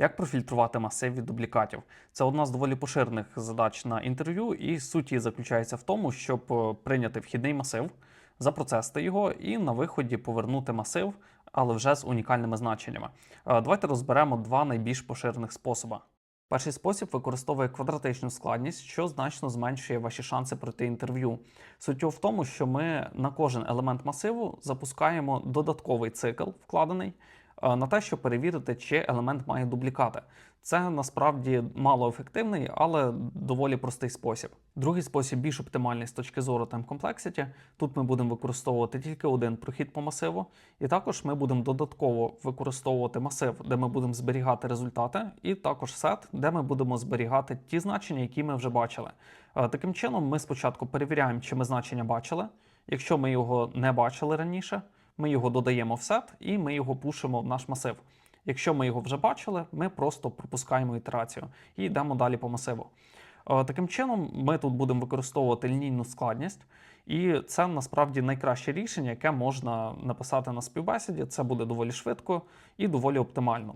Як профільтрувати масив від дублікатів? Це одна з доволі поширених задач на інтерв'ю, і суть її заключається в тому, щоб е, прийняти вхідний масив, запроцесити його і на виході повернути масив, але вже з унікальними значеннями. Е, Давайте розберемо два найбільш поширених способи. Перший спосіб використовує квадратичну складність, що значно зменшує ваші шанси пройти інтерв'ю. Суть в тому, що ми на кожен елемент масиву запускаємо додатковий цикл вкладений на те, щоб перевірити, чи елемент має дублікати. Це насправді малоефективний, але доволі простий спосіб. Другий спосіб більш оптимальний з точки зору time complexity. Тут ми будемо використовувати тільки один прохід по масиву, і також ми будемо додатково використовувати масив, де ми будемо зберігати результати, і також сет, де ми будемо зберігати ті значення, які ми вже бачили. Е, Таким чином, ми спочатку перевіряємо, чи ми значення бачили. Якщо ми його не бачили раніше, ми його додаємо в сет і ми його пушимо в наш масив. Якщо ми його вже бачили, ми просто пропускаємо ітерацію і йдемо далі по масиву. Е, Таким чином, ми тут будемо використовувати лінійну складність, і це насправді найкраще рішення, яке можна написати на співбесіді. Це буде доволі швидко і доволі оптимально.